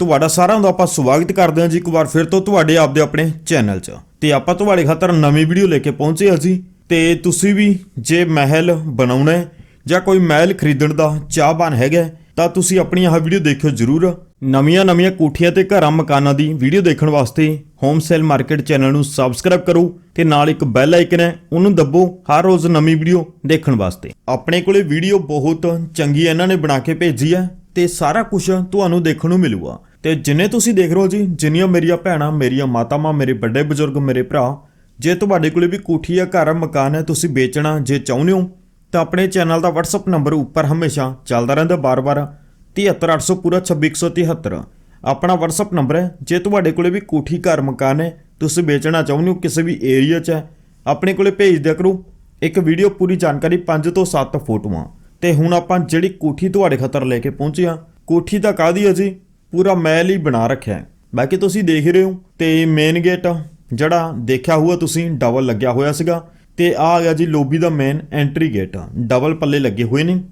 ਤੁਹਾਡਾ ਸਾਰਿਆਂ ਦਾ ਆਪਾਂ ਸਵਾਗਤ ਕਰਦੇ ਹਾਂ ਜੀ ਇੱਕ ਵਾਰ ਫਿਰ ਤੋਂ ਤੁਹਾਡੇ ਆਪਦੇ ਆਪਣੇ ਚੈਨਲ 'ਚ। ਤੇ ਆਪਾਂ ਤੁਹਾਡੇ ਖਾਤਰ ਨਵੀਂ ਵੀਡੀਓ ਲੈ ਕੇ ਪਹੁੰਚੇ ਹਾਂ ਜੀ। ਤੇ ਤੁਸੀਂ ਵੀ ਜੇ ਮਹਿਲ ਬਣਾਉਣਾ ਹੈ ਜਾਂ ਕੋਈ ਮਹਿਲ ਖਰੀਦਣ ਦਾ ਚਾਹਵਾਨ ਹੈਗਾ ਤਾਂ ਤੁਸੀਂ ਆਪਣੀ ਆਹ ਵੀਡੀਓ ਦੇਖਿਓ ਜ਼ਰੂਰ। ਨਵੀਆਂ ਨਵੀਆਂ ਕੋਠੀਆਂ ਤੇ ਘਰਾਂ ਮਕਾਨਾਂ ਦੀ ਵੀਡੀਓ ਦੇਖਣ ਵਾਸਤੇ ਹੋਮ ਸੇਲ ਮਾਰਕੀਟ ਚੈਨਲ ਨੂੰ ਸਬਸਕ੍ਰਾਈਬ ਕਰੋ ਤੇ ਨਾਲ ਇੱਕ ਬੈਲ ਆਈਕਨ ਹੈ, ਉਹਨੂੰ ਦੱਬੋ ਹਰ ਰੋਜ਼ ਨਵੀਂ ਵੀਡੀਓ ਦੇਖਣ ਵਾਸਤੇ। ਆਪਣੇ ਕੋਲੇ ਵੀਡੀਓ ਬਹੁਤ ਚੰਗੀ ਇਹਨਾਂ ਨੇ ਬਣਾ ਕੇ ਭੇਜੀ ਹੈ ਤੇ ਸਾਰਾ ਕੁਝ ਤੁਹਾਨੂੰ ਦੇਖਣ ਨੂੰ ਮਿਲੂਗਾ। ਤੇ ਜਿੰਨੇ ਤੁਸੀਂ ਦੇਖ ਰਹੇ ਹੋ ਜੀ, ਜਿੰਨੀਆਂ ਮੇਰੀਆਂ ਭੈਣਾਂ, ਮੇਰੀਆਂ ਮਾਤਾਵਾਂ, ਮੇਰੇ ਵੱਡੇ ਬਜ਼ੁਰਗ, ਮੇਰੇ ਭਰਾ, ਜੇ ਤੁਹਾਡੇ ਕੋਲੇ ਵੀ ਕੋਠੀ ਜਾਂ ਘਰ ਮਕਾਨ ਹੈ, ਤੁਸੀਂ ਵੇਚਣਾ, ਜੇ ਚਾਹੁੰਦੇ ਹੋ, ਤਾਂ ਆਪਣੇ ਚੈਨਲ ਦਾ WhatsApp ਨੰਬਰ ਉੱਪਰ ਹਮੇਸ਼ਾ ਚੱਲਦਾ ਰਹਿੰਦਾ ਬਾਰ-ਬਾਰ 73800 ਪੂਰਾ 26173 ਆਪਣਾ WhatsApp ਨੰਬਰ ਹੈ, ਜੇ ਤੁਹਾਡੇ ਕੋਲੇ ਵੀ ਕੋਠੀ, ਘਰ ਮਕਾਨ ਹੈ, ਤੁਸੀਂ ਵੇਚਣਾ ਚਾਹੁੰਦੇ ਹੋ, ਕਿਸੇ ਵੀ ਏਰੀਆ 'ਚ ਹੈ, ਆਪਣੇ ਕੋਲੇ ਭੇਜ ਦਿਆ ਕਰੋ। ਇੱਕ ਵੀਡੀਓ ਪੂਰੀ ਜਾਣਕਾਰੀ 5 ਤੋਂ 7 ਫੋਟੋਆਂ। ਤੇ ਹੁਣ ਆਪਾਂ ਜਿਹੜੀ ਕੋਠੀ ਤੁਹਾਡੇ ਖਤਰ ਲੈ ਕੇ ਪਹੁੰਚੇ ਹਾਂ, ਕੋਠੀ ਤਾਂ ਕਾਦੀ ਹੈ ਜੀ? ਪੂਰਾ ਮਹਿਲ ਹੀ ਬਣਾ ਰੱਖਿਆ ਹੈ। ਬਾਕੀ ਤੁਸੀਂ ਦੇਖ ਰਹੇ ਹੋ ਤੇ ਮੇਨ ਗੇਟ ਜਿਹੜਾ ਦੇਖਿਆ ਹੋਊਗਾ ਤੁਸੀਂ ਡਬਲ ਲੱਗਿਆ ਹੋਇਆ ਸੀਗਾ। ਤੇ ਆ ਆ ਗਿਆ ਜੀ ਲੋਬੀ ਦਾ ਮੇਨ ਐਂਟਰੀ ਗੇਟ ਡਬਲ ਪੱਲੇ ਲੱਗੇ ਹੋਏ ਨੇ।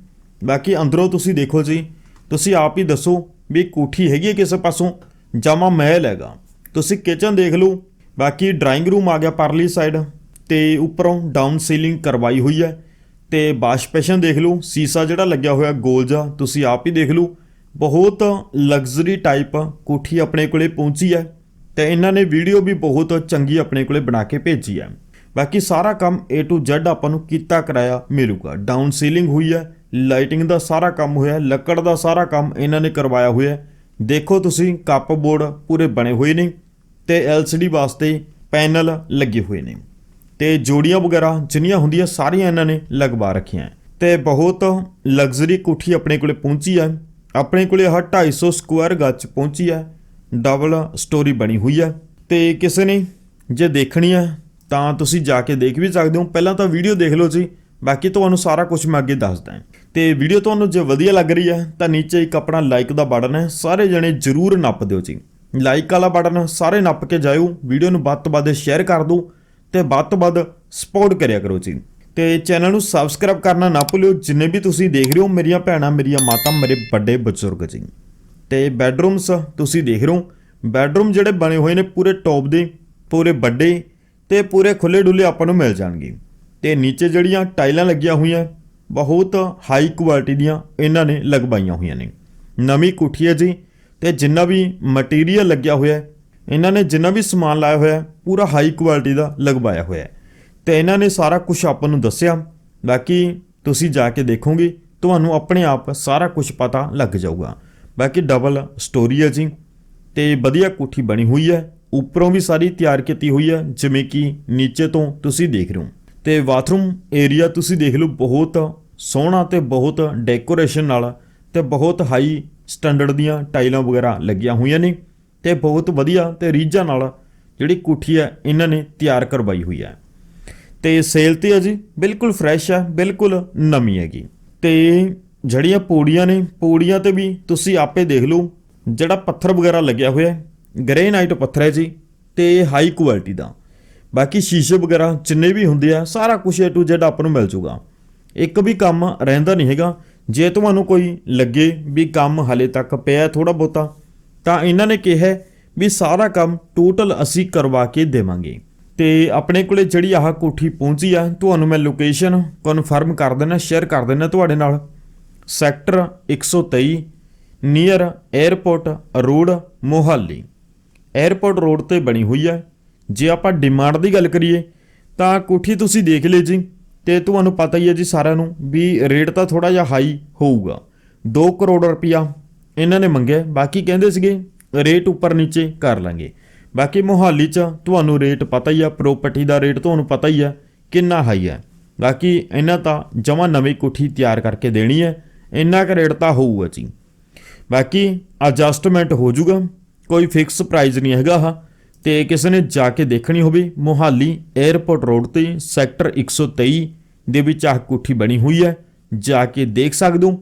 ਬਾਕੀ ਅੰਦਰੋਂ ਤੁਸੀਂ ਦੇਖੋ ਜੀ, ਤੁਸੀਂ ਆਪ ਹੀ ਦੱਸੋ ਵੀ ਕੋਠੀ ਹੈਗੀ ਹੈ ਕਿਸੇ ਪਾਸੋਂ ਜਾਮਾ ਮਹਿਲ ਹੈਗਾ। ਤੁਸੀਂ ਕਿਚਨ ਦੇਖ ਲਓ, ਬਾਕੀ ਡਰਾਇੰਗ ਰੂਮ ਆ ਗਿਆ ਪਰਲੀ ਸਾਈਡ ਤੇ ਉੱਪਰੋਂ ਡਾਊਨ ਸੀਲਿੰਗ ਕਰਵਾਈ ਹੋਈ ਹੈ। ਤੇ ਵਾਸ਼ ਦੇਖ ਲਓ, ਸੀਸਾ ਜਿਹੜਾ ਲੱਗਿਆ ਹੋਇਆ ਗੋਲ ਜਾ ਤੁਸੀਂ ਆਪ ਹੀ ਦੇਖ ਲਓ। ਬਹੁਤ ਲਗਜ਼ਰੀ ਟਾਈਪ ਕੋਠੀ ਆਪਣੇ ਕੋਲੇ ਪਹੁੰਚੀ ਹੈ ਤੇ ਇਹਨਾਂ ਨੇ ਵੀਡੀਓ ਵੀ ਬਹੁਤ ਚੰਗੀ ਆਪਣੇ ਕੋਲੇ ਬਣਾ ਕੇ ਭੇਜੀ ਹੈ। ਬਾਕੀ ਸਾਰਾ ਕੰਮ A to Z ਆਪਾਂ ਨੂੰ ਕੀਤਾ ਕਰਾਇਆ ਮਿਲੂਗਾ। ਡਾਊਨ ਸੀਲਿੰਗ ਹੋਈ ਹੈ ਲਾਈਟਿੰਗ ਦਾ ਸਾਰਾ ਕੰਮ ਹੋਇਆ, ਲੱਕੜ ਦਾ ਸਾਰਾ ਕੰਮ ਇਹਨਾਂ ਨੇ ਕਰਵਾਇਆ ਹੋਇਆ ਦੇਖੋ ਤੁਸੀਂ ਕੱਪ ਬੋਰਡ ਪੂਰੇ ਬਣੇ ਹੋਏ ਨੇ ਤੇ LCD ਵਾਸਤੇ ਪੈਨਲ ਲੱਗੇ ਹੋਏ ਨੇ। ਤੇ ਜੋੜੀਆਂ ਵਗੈਰਾ ਜਿੰਨੀਆਂ ਹੁੰਦੀਆਂ ਸਾਰੀਆਂ ਇਹਨਾਂ ਨੇ ਲਗਵਾ ਰੱਖੀਆਂ ਹੈ। ਤੇ ਬਹੁਤ ਲਗਜ਼ਰੀ ਕੋਠੀ ਆਪਣੇ ਕੋਲੇ ਪਹੁੰਚੀ ਹੈ। ਆਪਣੇ ਕੋਲੇ ਆਹ 250 ਸਕੁਅਰ ਗੱਜ ਪਹੁੰਚੀ ਹੈ ਡਬਲ ਸਟੋਰੀ ਬਣੀ ਹੋਈ ਹੈ ਤੇ ਕਿਸੇ ਨੇ ਜੇ ਦੇਖਣੀ ਹੈ ਤਾਂ ਤੁਸੀਂ ਜਾ ਕੇ ਦੇਖ ਵੀ ਸਕਦੇ ਹੋ। ਪਹਿਲਾਂ ਤਾਂ ਵੀਡੀਓ ਦੇਖ ਲਓ ਜੀ। ਬਾਕੀ ਤੁਹਾਨੂੰ ਸਾਰਾ ਕੁਝ ਮੈਂ ਅੱਗੇ ਦੱਸਦਾ ਹਾਂ। ਤੇ ਵੀਡੀਓ ਤੁਹਾਨੂੰ ਜੇ ਵਧੀਆ ਲੱਗ ਰਹੀ ਹੈ ਤਾਂ ਨੀਚੇ ਇੱਕ ਆਪਣਾ ਲਾਈਕ ਦਾ ਬਟਨ ਹੈ। ਸਾਰੇ ਜਣੇ ਜਰੂਰ ਨੱਪ ਦਿਓ ਜੀ। ਲਾਈਕ ਵਾਲਾ ਬਟਨ ਸਾਰੇ ਨੱਪ ਕੇ ਜਾਇਓ। ਵੀਡੀਓ ਨੂੰ ਵੱਧ ਤੋਂ ਵੱਧ ਸ਼ੇਅਰ ਕਰ ਦਿਓ। ਤੇ ਵੱਧ ਤੋਂ ਵੱਧ ਸਪੋਰਟ ਕਰਿਆ ਕਰੋ ਜੀ। ਤੇ ਚੈਨਲ ਨੂੰ ਸਬਸਕ੍ਰਾਈਬ ਕਰਨਾ ਨਾ ਭੁੱਲਿਓ। ਜਿੰਨੇ ਵੀ ਤੁਸੀਂ ਦੇਖ ਰਹੇ ਹੋ, ਮੇਰੀਆਂ ਭੈਣਾਂ, ਮੇਰੀਆਂ ਮਾਤਾ, ਮੇਰੇ ਵੱਡੇ ਬਜ਼ੁਰਗ ਜੀ। ਤੇ ਬੈੱਡਰੂਮਸ ਤੁਸੀਂ ਦੇਖ ਰਹੇ ਹੋ ਬੈੱਡਰੂਮ ਜਿਹੜੇ ਬਣੇ ਹੋਏ ਨੇ ਪੂਰੇ ਟੌਪ ਦੇ, ਪੂਰੇ ਵੱਡੇ ਤੇ ਪੂਰੇ ਖੁੱਲੇ ਡੁੱਲੇ ਆਪਾਂ ਨੂੰ ਮਿਲ ਜਾਣਗੇ। ਤੇ ਨੀਚੇ ਜਿਹੜੀਆਂ ਟਾਈਲਾਂ ਲੱਗੀਆਂ ਹੋਈਆਂ, ਬਹੁਤ ਹਾਈ ਕੁਆਲਿਟੀ ਦੀਆਂ ਇਹਨਾਂ ਨੇ ਲਗਵਾਈਆਂ ਹੋਈਆਂ ਨੇ। ਨਵੀਂ ਕੋਠੀ ਹੈ ਜੀ ਤੇ ਜਿੰਨਾ ਵੀ ਮਟੀਰੀਅਲ ਲੱਗਿਆ ਹੋਇਆ, ਇਹਨਾਂ ਨੇ ਜਿੰਨਾ ਵੀ ਸਮਾਨ ਲਾਇਆ ਹੋਇਆ, ਪੂਰਾ ਹਾਈ ਕੁਆਲਿਟੀ ਦਾ ਲਗਵਾਇਆ ਹੋਇਆ। ਤੇ ਇਹਨਾਂ ਨੇ ਸਾਰਾ ਕੁਝ ਆਪਾਂ ਨੂੰ ਦੱਸਿਆ। ਬਾਕੀ ਤੁਸੀਂ ਜਾ ਕੇ ਦੇਖੋਗੇ, ਤੁਹਾਨੂੰ ਆਪਣੇ ਆਪ ਸਾਰਾ ਕੁਝ ਪਤਾ ਲੱਗ ਜਾਊਗਾ। ਬਾਕੀ ਡਬਲ ਸਟੋਰੀ ਹੈ ਜੀ, ਤੇ ਵਧੀਆ ਕੋਠੀ ਬਣੀ ਹੋਈ ਹੈ। ਉੱਪਰੋਂ ਵੀ ਸਾਰੀ ਤਿਆਰ ਕੀਤੀ ਹੋਈ ਹੈ, ਜਿਵੇਂ ਕਿ ਨੀਚੇ ਤੋਂ ਤੁਸੀਂ ਦੇਖ ਰਹੇ ਹੋ। ਤੇ ਬਾਥਰੂਮ ਏਰੀਆ ਤੁਸੀਂ ਦੇਖ ਲਓ, ਬਹੁਤ ਸੋਹਣਾ ਤੇ ਬਹੁਤ ਡੈਕੋਰੇਸ਼ਨ ਨਾਲ ਤੇ ਬਹੁਤ ਹਾਈ ਸਟੈਂਡਰਡ ਦੀਆਂ ਟਾਈਲਾਂ ਵਗੈਰਾ ਲੱਗੀਆਂ ਹੋਈਆਂ ਨੇ। ਤੇ ਬਹੁਤ ਵਧੀਆ ਤੇ ਰੀਝਾਂ ਨਾਲ ਜਿਹੜੀ ਕੋਠੀ ਹੈ, ਇਹਨਾਂ ਨੇ ਤਿਆਰ ਕਰਵਾਈ ਹੋਈ ਹੈ। ਤੇ ਸੇਲ ਤੇ ਆ ਜੀ, ਬਿਲਕੁਲ ਫਰੈਸ਼ ਆ, ਬਿਲਕੁਲ ਨਵੀਂ ਹੈਗੀ। ਤੇ ਜਿਹੜੀਆਂ ਪੌੜੀਆਂ ਨੇ, ਪੌੜੀਆਂ ਤੇ ਵੀ ਤੁਸੀਂ ਆਪੇ ਦੇਖ ਲਓ, ਜਿਹੜਾ ਪੱਥਰ ਵਗੈਰਾ ਲੱਗਿਆ ਹੋਇਆ ਗ੍ਰੇਨਾਈਟ ਪੱਥਰ ਹੈ ਜੀ, ਤੇ ਹਾਈ ਕੁਆਲਿਟੀ ਦਾ। ਬਾਕੀ ਸ਼ੀਸ਼ੇ ਵਗੈਰਾ ਜਿੰਨੇ ਵੀ ਹੁੰਦੇ ਆ, ਸਾਰਾ ਕੁਝ A to Z ਆਪਾਂ ਨੂੰ ਮਿਲ ਜੂਗਾ। ਇੱਕ ਵੀ ਕੰਮ ਰਹਿੰਦਾ ਨਹੀਂ ਹੈਗਾ। ਜੇ ਤੁਹਾਨੂੰ ਕੋਈ ਲੱਗੇ ਵੀ ਕੰਮ ਹਲੇ ਤੱਕ ਪਿਆ ਥੋੜਾ ਬਹੁਤਾ, ਤਾਂ ਇਹਨਾਂ ਨੇ ਕਿਹਾ ਵੀ ਸਾਰਾ ਕੰਮ ਟੋਟਲ ਅਸੀਂ ਕਰਵਾ ਕੇ ਦੇਵਾਂਗੇ। ਤੇ ਆਪਣੇ ਕੋਲੇ ਜਿਹੜੀ ਆਹ ਕੋਠੀ ਪਹੁੰਚੀ ਆ, ਤੁਹਾਨੂੰ ਮੈਂ ਲੋਕੇਸ਼ਨ ਕਨਫਰਮ ਕਰ ਦਿੰਦਾ ਸ਼ੇਅਰ ਕਰ ਦਿੰਦਾ ਤੁਹਾਡੇ ਨਾਲ। Sector 123 near airport road Mohali. Airport road ਤੇ ਬਣੀ ਹੋਈ ਹੈ ਜੇ ਆਪਾਂ ਡਿਮਾਂਡ ਦੀ ਗੱਲ ਕਰੀਏ, ਤਾਂ ਕੋਠੀ ਤੁਸੀਂ ਦੇਖ ਲਈ ਜੀ, ਤੇ ਤੁਹਾਨੂੰ ਪਤਾ ਹੀ ਹੈ ਜੀ ਸਾਰਿਆਂ ਨੂੰ ਵੀ ਰੇਟ ਤਾਂ ਥੋੜਾ ਜਿਹਾ ਹਾਈ ਹੋਊਗਾ। 2 ਕਰੋੜ ਰੁਪਇਆ ਇਹਨਾਂ ਨੇ ਮੰਗਿਆ। ਬਾਕੀ ਕਹਿੰਦੇ ਸੀਗੇ ਰੇਟ ਉੱਪਰ ਨੀਚੇ ਕਰ ਲਾਂਗੇ। ਬਾਕੀ ਮੋਹਾਲੀ 'ਚ ਤੁਹਾਨੂੰ ਰੇਟ ਪਤਾ ਹੀ ਆ ਪ੍ਰਾਪਰਟੀ ਦਾ ਰੇਟ ਤੁਹਾਨੂੰ ਪਤਾ ਹੀ ਆ, ਕਿੰਨਾ ਹਾਈ ਹੈ ਬਾਕੀ ਇਹਨਾਂ ਤਾਂ ਜਮਾ ਨਵੀਂ ਕੋਠੀ ਤਿਆਰ ਕਰਕੇ ਦੇਣੀ ਹੈ ਇੰਨਾ ਕੁ ਰੇਟ ਤਾਂ ਹੋਊਗਾ ਜੀ। ਬਾਕੀ ਐਡਜਸਟਮੈਂਟ ਹੋ ਜਾਊਗਾ ਕੋਈ ਫਿਕਸ ਪ੍ਰਾਈਸ ਨਹੀਂ ਹੈਗਾ ਹਾ ਤੇ ਕਿਸੇ ਨੇ ਜਾ ਕੇ ਦੇਖਣੀ ਹੋਵੇ, ਮੋਹਾਲੀ 에ਅਰਪੋਰਟ ਰੋਡ ਤੇ ਸੈਕਟਰ 123 ਦੇ ਵਿੱਚ ਆਹ ਕੋਠੀ ਬਣੀ ਹੋਈ ਹੈ ਜਾ ਕੇ ਦੇਖ ਸਕਦੇ ਹੋ।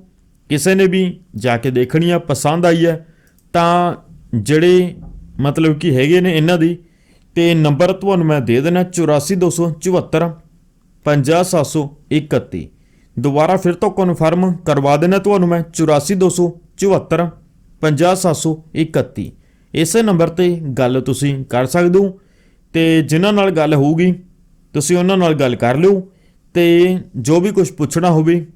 ਕਿਸੇ ਨੇ ਵੀ ਜਾ ਕੇ ਦੇਖਣੀ ਆ, ਪਸੰਦ ਆਈ ਹੈ ਤਾਂ ਜਿਹੜੇ ਮਤਲਬ ਕਿ ਹੈਗੇ ਨੇ ਇਹਨਾਂ ਦੀ। ਤੇ ਨੰਬਰ ਤੁਹਾਨੂੰ ਮੈਂ ਦੇ ਦੇਣਾ 84274 50731 ਦੁਬਾਰਾ ਫਿਰ ਤੋਂ ਕਨਫਰਮ ਕਰਵਾ ਦੇਣਾ ਤੁਹਾਨੂੰ ਮੈਂ 84274 50731 ਇਸੇ ਨੰਬਰ ਤੇ ਗੱਲ ਤੁਸੀਂ ਕਰ ਸਕਦੇ ਹੋ। ਤੇ ਜਿਨ੍ਹਾਂ ਨਾਲ ਗੱਲ ਹੋਊਗੀ, ਤੁਸੀਂ ਉਹਨਾਂ ਨਾਲ ਗੱਲ ਕਰ ਲਿਓ। ਤੇ ਜੋ ਵੀ ਕੁਝ ਪੁੱਛਣਾ ਹੋਵੇ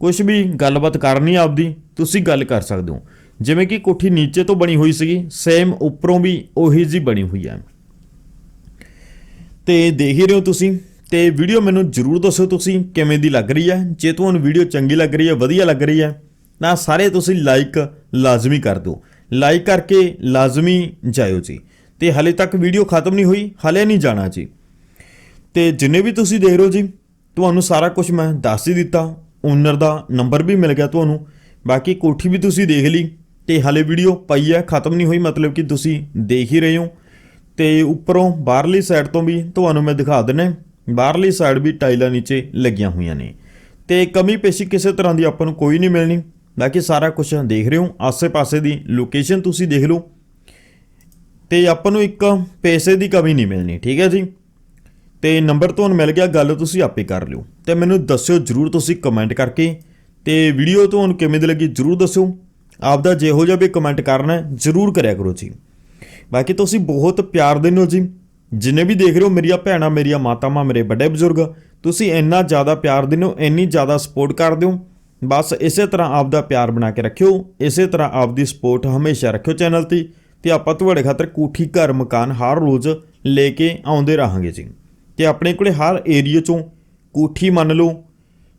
ਕੁਝ ਵੀ ਗੱਲਬਾਤ ਕਰਨੀ ਆਪਦੀ, ਤੁਸੀਂ ਗੱਲ ਕਰ ਸਕਦੇ ਹੋ। ਜਿਵੇਂ ਕਿ ਕੋਠੀ ਨੀਚੇ ਤੋਂ ਬਣੀ ਹੋਈ ਸੀਗੀ ਸੇਮ ਉੱਪਰੋਂ ਵੀ ਉਹੀ ਜੀ ਬਣੀ ਹੋਈ ਹੈ। ਤੇ ਦੇਖ ਹੀ ਰਹੇ ਹੋ ਤੁਸੀਂ, ਤੇ ਵੀਡੀਓ ਮੈਨੂੰ ਜਰੂਰ ਦੱਸੋ ਤੁਸੀਂ ਕਿਵੇਂ ਦੀ ਲੱਗ ਰਹੀ ਹੈ। ਜੇ ਤੁਹਾਨੂੰ ਵੀਡੀਓ ਚੰਗੀ ਲੱਗ ਰਹੀ ਹੈ, ਵਧੀਆ ਲੱਗ ਰਹੀ ਹੈ, ਤਾਂ ਸਾਰੇ ਤੁਸੀਂ ਲਾਈਕ ਲਾਜ਼ਮੀ ਕਰ ਦਿਓ। ਲਾਈਕ ਕਰਕੇ ਲਾਜ਼ਮੀ ਜਾਇਓ ਜੀ। ਤੇ ਹਲੇ ਤੱਕ ਵੀਡੀਓ ਖਤਮ ਨਹੀਂ ਹੋਈ, ਹਲੇ ਨਹੀਂ ਜਾਣਾ ਜੀ। ਤੇ ਜਿੰਨੇ ਵੀ ਤੁਸੀਂ ਦੇਖ ਰਹੇ ਹੋ ਜੀ, ਤੁਹਾਨੂੰ ਸਾਰਾ ਕੁਝ ਮੈਂ ਦੱਸ ਹੀ ਦਿੱਤਾ। ਓਨਰ ਦਾ ਨੰਬਰ ਵੀ ਮਿਲ ਗਿਆ ਤੁਹਾਨੂੰ। ਬਾਕੀ ਕੋਠੀ ਵੀ ਤੁਸੀਂ ਦੇਖ ਲਈ। ਤੇ ਹਲੇ ਵੀਡੀਓ ਪਈ ਹੈ, ਖਤਮ ਨਹੀਂ ਹੋਈ, ਮਤਲਬ ਕਿ ਤੁਸੀਂ ਦੇਖ ਹੀ ਰਹੇ ਹੋ। ਤੇ ਉੱਪਰੋਂ ਬਾਹਰਲੀ ਸਾਈਡ ਤੋਂ ਵੀ ਤੁਹਾਨੂੰ ਮੈਂ ਦਿਖਾ ਦਿੰਨਾ ਬਾਹਰਲੀ ਸਾਈਡ ਵੀ ਟਾਈਲਾਂ ਨੀਚੇ ਲੱਗੀਆਂ ਹੋਈਆਂ ਨੇ। ਤੇ ਕਮੀ ਪੇਸ਼ੀ ਕਿਸੇ ਤਰ੍ਹਾਂ ਦੀ ਆਪਾਂ ਨੂੰ ਕੋਈ ਨਹੀਂ ਮਿਲਣੀ। ਬਾਕੀ ਸਾਰਾ ਕੁਝ ਦੇਖ ਰਹੇ ਹੋ। ਆਸੇ-ਪਾਸੇ ਦੀ ਲੋਕੇਸ਼ਨ ਤੁਸੀਂ ਦੇਖ ਲਓ। ਤੇ ਆਪਾਂ ਨੂੰ ਇੱਕ ਪੈਸੇ ਦੀ ਕਮੀ ਨਹੀਂ ਮਿਲਣੀ, ਠੀਕ ਹੈ ਜੀ? ਤੇ ਨੰਬਰ ਤੁਹਾਨੂੰ ਮਿਲ ਗਿਆ, ਗੱਲ ਤੁਸੀਂ ਆਪੇ ਕਰ ਲਿਓ। ਤੇ ਮੈਨੂੰ ਦੱਸਿਓ ਜਰੂਰ ਤੁਸੀਂ ਕਮੈਂਟ ਕਰਕੇ। ਤੇ ਵੀਡੀਓ ਤੁਹਾਨੂੰ ਕਿਵੇਂ ਦੀ ਲੱਗੀ, ਜਰੂਰ ਦੱਸਿਓ। ਆਪਦਾ ਜਿਹੋ ਜਿਹਾ ਵੀ ਕਮੈਂਟ ਕਰਨਾ ਜਰੂਰ ਕਰਿਆ ਕਰੋ ਜੀ। ਬਾਕੀ ਤੁਸੀਂ ਬਹੁਤ ਪਿਆਰ ਦਿੰਦੇ ਹੋ ਜੀ। ਜਿੰਨੇ ਵੀ ਦੇਖ ਰਹੇ ਹੋ, ਮੇਰੀਆਂ ਭੈਣਾਂ, ਮੇਰੀਆਂ ਮਾਤਾਵਾਂ, ਮੇਰੇ ਵੱਡੇ ਬਜ਼ੁਰਗ, ਤੁਸੀਂ ਇੰਨਾ ਜ਼ਿਆਦਾ ਪਿਆਰ ਦਿੰਦੇ ਹੋ, ਇੰਨੀ ਜ਼ਿਆਦਾ ਸਪੋਰਟ ਕਰਦੇ ਹੋ। ਬਸ ਇਸੇ ਤਰ੍ਹਾਂ ਆਪਦਾ ਪਿਆਰ ਬਣਾ ਕੇ ਰੱਖਿਓ। ਇਸੇ ਤਰ੍ਹਾਂ ਆਪਦੀ ਸਪੋਰਟ ਹਮੇਸ਼ਾ ਰੱਖਿਓ ਚੈਨਲ ਤੇ। ਤੇ ਆਪਾਂ ਤੁਹਾਡੇ ਖਾਤਰ ਕੋਠੀ, ਘਰ, ਮਕਾਨ ਹਰ ਰੋਜ਼ ਲੈ ਕੇ ਆਉਂਦੇ ਰਹਾਂਗੇ ਜੀ। ਤੇ ਆਪਣੇ ਕੋਲੇ ਹਰ ਏਰੀਆ ਚੋਂ ਕੋਠੀ ਮੰਨ ਲਓ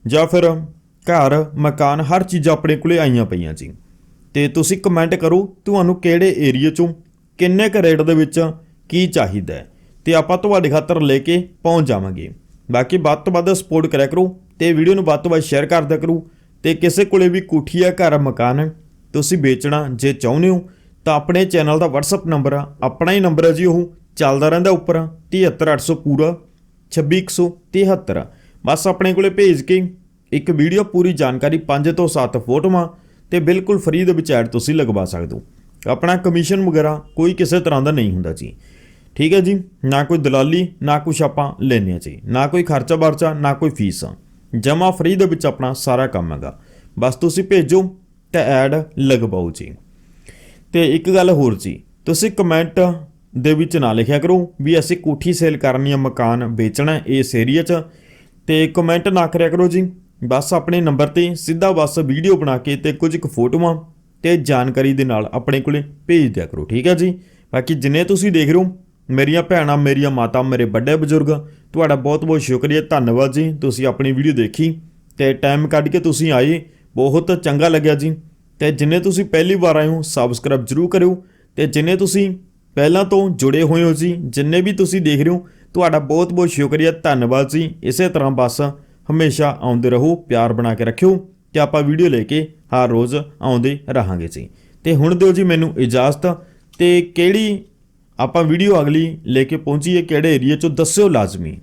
ਜਾਂ ਫਿਰ ਘਰ, ਮਕਾਨ, ਹਰ ਚੀਜ਼ ਆਪਣੇ ਕੋਲੇ ਆਈਆਂ ਪਈਆਂ ਜੀ। ਤੇ ਤੁਸੀਂ ਕਮੈਂਟ ਕਰੋ ਤੁਹਾਨੂੰ ਕਿਹੜੇ ਏਰੀਆ ਚੋਂ ਕਿੰਨੇ ਕੁ ਰੇਟ ਦੇ ਵਿੱਚ ਕੀ ਚਾਹੀਦਾ ਹੈ। ਤੇ ਆਪਾਂ ਤੁਹਾਡੇ ਖਾਤਰ ਲੈ ਕੇ ਪਹੁੰਚ ਜਾਵਾਂਗੇ। ਬਾਕੀ ਵੱਧ ਤੋਂ ਵੱਧ ਸਪੋਰਟ ਕਰਿਆ ਕਰੋ ਤੇ ਵੀਡੀਓ ਨੂੰ ਵੱਧ ਤੋਂ ਵੱਧ ਸ਼ੇਅਰ ਕਰ ਕਰੋ। ਤੇ ਕਿਸੇ ਕੋਲੇ ਵੀ ਕੋਠੀ ਆ ਘਰ ਮਕਾਨ ਹੈ ਤੁਸੀਂ ਵੇਚਣਾ ਜੇ ਚਾਹੁੰਦੇ ਹੋ, ਤਾਂ ਆਪਣੇ ਚੈਨਲ ਦਾ WhatsApp ਨੰਬਰ ਆ, ਆਪਣਾ ਹੀ ਨੰਬਰ ਹੈ ਜੀ ਉਹ, ਚੱਲਦਾ ਰਹਿੰਦਾ ਉੱਪਰ 73800 ਪੂਰਾ 26173 ਬਸ ਆਪਣੇ ਕੋਲੇ ਭੇਜ ਕੇ ਇੱਕ ਵੀਡੀਓ ਪੂਰੀ ਜਾਣਕਾਰੀ 5 ਤੋਂ 7 ਫੋਟੋਆਂ ਤੇ ਬਿਲਕੁਲ ਫ੍ਰੀ ਦੇ ਵਿੱਚ ਐਡ ਤੁਸੀਂ ਲਗਵਾ ਸਕਦੇ ਹੋ। ਆਪਣਾ ਕਮਿਸ਼ਨ ਵਗੈਰਾ ਕੋਈ ਕਿਸੇ ਤਰ੍ਹਾਂ ਦਾ ਨਹੀਂ ਹੁੰਦਾ ਜੀ। ਠੀਕ ਹੈ ਜੀ? ਨਾ ਕੋਈ ਦਲਾਲੀ, ਨਾ ਕੁਛ ਆਪਾਂ ਲੈਣੇ ਆ ਜੀ। ਨਾ ਕੋਈ ਖਰਚਾ ਵਰਚਾ ਨਾ ਕੋਈ ਫੀਸ। ਜਮਾ ਫ੍ਰੀ ਦੇ ਵਿੱਚ ਆਪਣਾ ਸਾਰਾ ਕੰਮ ਹੈਗਾ। ਬਸ ਤੁਸੀਂ ਭੇਜੋ ਤੇ ਐਡ ਲਗਵਾਓ ਜੀ। ਤੇ ਇੱਕ ਗੱਲ ਹੋਰ ਜੀ, ਤੁਸੀਂ ਕਮੈਂਟ ਦੇ ਵਿੱਚ ਨਾ ਲਿਖਿਆ ਕਰੋ ਵੀ ਅਸੀਂ ਕੋਠੀ ਸੇਲ ਕਰਨੀ ਆ, ਮਕਾਨ ਵੇਚਣਾ ਇਸ ਏਰੀਆ 'ਚ। ਤੇ ਕਮੈਂਟ ਨਾ ਕਰਿਆ ਕਰੋ ਜੀ। ਬਸ ਆਪਣੇ ਨੰਬਰ ਤੇ ਸਿੱਧਾ ਬਸ ਵੀਡੀਓ ਬਣਾ ਕੇ ਤੇ ਕੁਝ ਕੁ ਫੋਟੋਆਂ ਤੇ ਜਾਣਕਾਰੀ ਦੇ ਨਾਲ ਆਪਣੇ ਕੋਲੇ ਭੇਜ ਦਿਆ ਕਰੋ, ਠੀਕ ਹੈ ਜੀ? ਬਾਕੀ ਜਿੰਨੇ ਤੁਸੀਂ ਦੇਖ ਰਹੇ ਹੋ, ਮੇਰੀਆਂ ਭੈਣਾਂ, ਮੇਰੀਆਂ ਮਾਤਾ, ਮੇਰੇ ਵੱਡੇ ਬਜ਼ੁਰਗ, ਤੁਹਾਡਾ ਬਹੁਤ ਬਹੁਤ ਸ਼ੁਕਰੀਆ, ਧੰਨਵਾਦ ਜੀ। ਤੁਸੀਂ ਆਪਣੀ ਵੀਡੀਓ ਦੇਖੀ ਤੇ ਟਾਈਮ ਕੱਢ ਕੇ ਤੁਸੀਂ ਆਏ, ਬਹੁਤ ਚੰਗਾ ਲੱਗਿਆ ਜੀ। ਤੇ ਜਿੰਨੇ ਤੁਸੀਂ ਪਹਿਲੀ ਵਾਰ ਆਏ ਹੋ ਸਬਸਕ੍ਰਾਈਬ ਜਰੂਰ ਕਰਿਓ। ਤੇ ਜਿੰਨੇ ਤੁਸੀਂ ਪਹਿਲਾਂ ਤੋਂ ਜੁੜੇ ਹੋਏ ਹੋ ਜੀ, ਜਿੰਨੇ ਵੀ ਤੁਸੀਂ ਦੇਖ ਰਹੇ ਹੋ, ਤੁਹਾਡਾ ਬਹੁਤ ਬਹੁਤ ਸ਼ੁਕਰੀਆ, ਧੰਨਵਾਦ ਜੀ। ਇਸੇ ਤਰ੍ਹਾਂ ਬਸ ਹਮੇਸ਼ਾ ਆਉਂਦੇ ਰਹੋ, ਪਿਆਰ ਬਣਾ ਕੇ ਰੱਖਿਓ ਤੇ ਆਪਾਂ ਵੀਡੀਓ ਲੈ ਕੇ ਹਰ ਰੋਜ਼ ਆਉਂਦੇ ਰਹਾਂਗੇ ਜੀ। ਤੇ ਹੁਣ ਦਿਓ ਜੀ ਮੈਨੂੰ ਇਜਾਜ਼ਤ ਤੇ ਕਿਹੜੀ ਆਪਾਂ ਵੀਡੀਓ ਅਗਲੀ ਲੈ ਕੇ ਪਹੁੰਚੀਏ, ਕਿਹੜੇ ਏਰੀਆ ਚੋਂ ਦੱਸਿਓ ਲਾਜ਼ਮੀ।